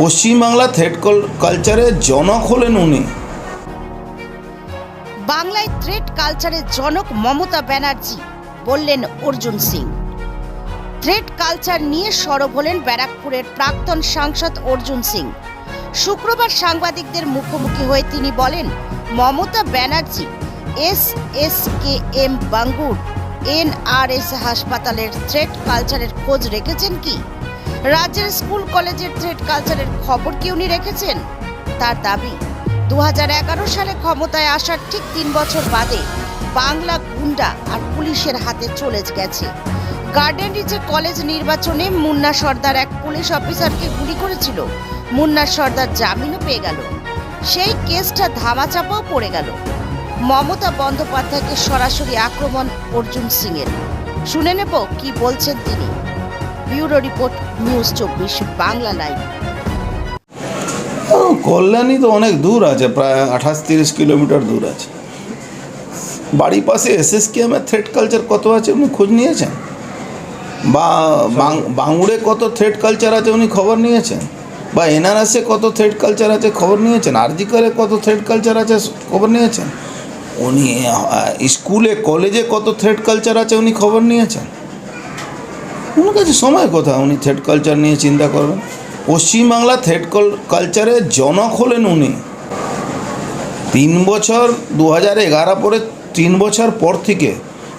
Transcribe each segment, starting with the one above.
Paschimbangla thread কালচারের জনক হলেন উনি। বাংলায় থ্রেড কালচারের জনক মমতা ব্যানার্জি বললেন অর্জুন সিং। থ্রেড কালচার নিয়ে সরব হলেন ব্যারাকপুরের প্রাক্তন সাংসদ অর্জুন সিং। শুক্রবার সাংবাদিকদের মুখোমুখি হয়ে তিনি বলেন, Mamata Banerjee, S S K M Bangur NRS হাসপাতালের থ্রেড কালচারের খোঁজ রেখেছেন কি? রাজ্যের স্কুল, কলেজের থ্রেড কালচারের খবর কি উনি রেখেছেন? তার দাবি দু হাজার এগারো সালে ক্ষমতায় আসার ঠিক তিন বছর বাদে বাংলা গুন্ডা আর পুলিশের হাতে চলে গেছে। গার্ডেন রিচে কলেজ নির্বাচনে মুন্না সর্দার এক পুলিশ অফিসারকে গুলি করেছিল। মুন্না সর্দার জামিনও পেয়ে গেল। সেই কেসটা ধামাচাপাও পড়ে গেল। মমতা বন্দ্যোপাধ্যায়কে সরাসরি আক্রমণ অর্জুন সিংয়ের। শুনে নেব কি বলছেন তিনি। ব্যুরো রিপোর্ট, নিউজ চব্বিশ বাংলা লাইভ। কল্যাণী তো অনেক দূর আছে, প্রায় আঠাশ তিরিশ কিলোমিটার দূর আছে। বাড়ির পাশে এস এস কেএমের থ্রেড কালচার কত আছে উনি খোঁজ নিয়েছেন? বা বাং- বাঙুড়ে কত থ্রেড কালচার আছে উনি খবর নিয়েছেন? বা এনআরএসে কত থ্রেড কালচার আছে খবর নিয়েছেন? আরজিকারে কত থ্রেড কালচার আছে খবর নিয়েছেন? উনি স্কুলে, কলেজে কত থ্রেড কালচার আছে উনি খবর নিয়েছেন? ওনার কাছে সময় কোথায় উনি থ্রেড কালচার নিয়ে চিন্তা করবেন পশ্চিমবাংলা থ্রেড কালচারের জনক হলেন উনি তিন বছর দু হাজার এগারো পরে তিন বছর পর থেকে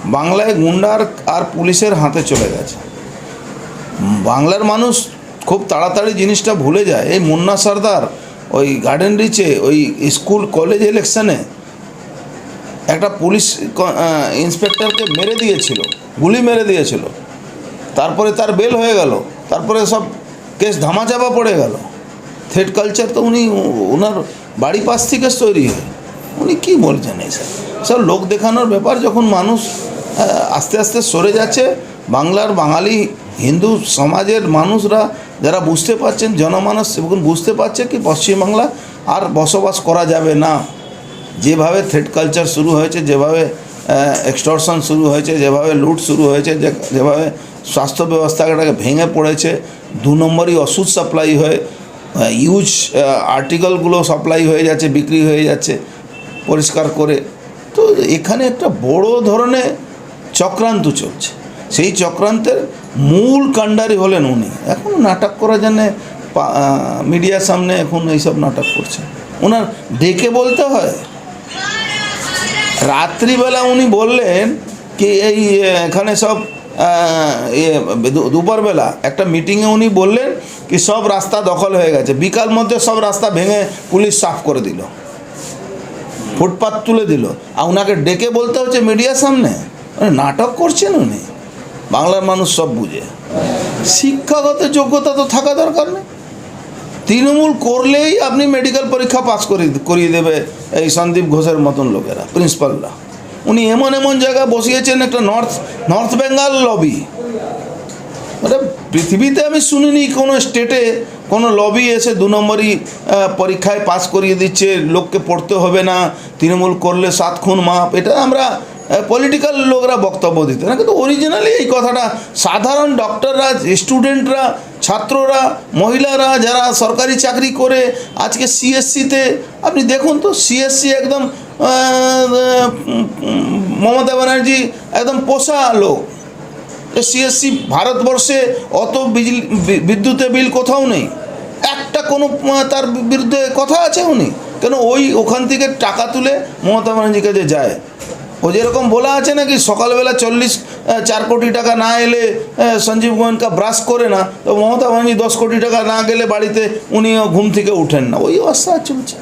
বাংলায় গুন্ডার আর পুলিশের হাতে চলে গেছে বাংলার মানুষ খুব তাড়াতাড়ি জিনিসটা ভুলে যায় এই মুন্না সর্দার ওই গার্ডেন রিচে ওই স্কুল কলেজ ইলেকশনে একটা পুলিশ ইন্সপেক্টরকে মেরে দিয়েছিল, গুলি মেরে দিয়েছিল। তারপরে তার বেল হয়ে গেল, তারপরে সব কেস ধামাচাপা পড়ে গেল। থ্রেড কালচার তো উনি ওনার বাড়ি পাশ থেকে তৈরি হয়। উনি কী বলছেন এইসব সব লোক দেখানোর ব্যাপার যখন মানুষ আস্তে আস্তে সরে যাচ্ছে, বাংলার বাঙালি হিন্দু সমাজের মানুষরা যারা বুঝতে পারছেন, জনমানস এবং বুঝতে পারছে কি পশ্চিমবাংলা আর বসবাস করা যাবে না। যেভাবে থ্রেড কালচার শুরু হয়েছে, যেভাবে এক্সটর্শন শুরু হয়েছে, যেভাবে লুট শুরু হয়েছে যেভাবে স্বাস্থ্য ব্যবস্থাটাকে ভেঙে পড়েছে। দু নম্বরই ওষুধ সাপ্লাই হয়ে ইউজ আর্টিকেলগুলো সাপ্লাই হয়ে যাচ্ছে, বিক্রি হয়ে যাচ্ছে পরিষ্কার করে। তো এখানে একটা বড় ধরনের চক্রান্ত চলছে। সেই চক্রান্তের মূল কাণ্ডারি হলেন উনি। এখন নাটক করার জন্যে মিডিয়ার সামনে এখন এইসব নাটক করছে। ওনার ডেকে বলতে হয়, রাত্রিবেলা উনি বললেন কি এই এখানে সব ইয়ে দুপুরবেলা একটা মিটিংয়ে উনি বললেন কি সব রাস্তা দখল হয়ে গেছে। বিকাল মধ্যে সব রাস্তা ভেঙে পুলিশ সাফ করে দিল। ফুটপাত তুলে দিল। আর ওনাকে ডেকে বলতে হচ্ছে মিডিয়ার সামনে। মানে নাটক করছেন উনি? বাংলার মানুষ সব বুঝে। শিক্ষাগত যোগ্যতা তো থাকা দরকার নেই। তৃণমূল করলেই আপনি মেডিকেল পরীক্ষা পাস করে করিয়ে দেবে এই সন্দীপ ঘোষের মতন লোকেরা প্রিন্সিপালরা উনি এমন এমন জায়গায় বসিয়েছেন একটা নর্থ নর্থ বেঙ্গল লবি। মানে পৃথিবীতে আমি শুনিনি, কোনো স্টেটে কোনো লবি এসে দু নম্বরই পরীক্ষায় পাস করিয়ে দিচ্ছে, লোককে পড়তে হবে না, তৃণমূল করলে সাত খুন মাপ, এটা আমরা পলিটিক্যাল লোকরা বক্তব্য দিতে। না, কিন্তু অরিজিনালি এই কথাটা সাধারণ ডক্টররা স্টুডেন্টরা ছাত্ররা, মহিলারা যারা সরকারি চাকরি করে, আজকে সিএসসিতে আপনি দেখুন তো সিএসসি একদম মমতা ব্যানার্জি একদম পোষা লোক। সিএসসি ভারতবর্ষে অত বিজলি বিদ্যুতের বিল কোথাও নেই। একটা কোনো তার বিরুদ্ধে কথা আছে উনি? কেন ওই ওখান থেকে টাকা তুলে মমতা ব্যানার্জির কাছে যায়? ও যেরকম বলা আছে নাকি, সকালবেলা চল্লিশ চার কোটি টাকা না এলে সঞ্জীব গোয়েঙ্কা ব্রাশ করে না, তো মমতা ব্যানার্জি দশ কোটি টাকা না গেলে বাড়িতে উনিও ঘুম থেকে উঠেন না। ওই অবস্থা চলছে।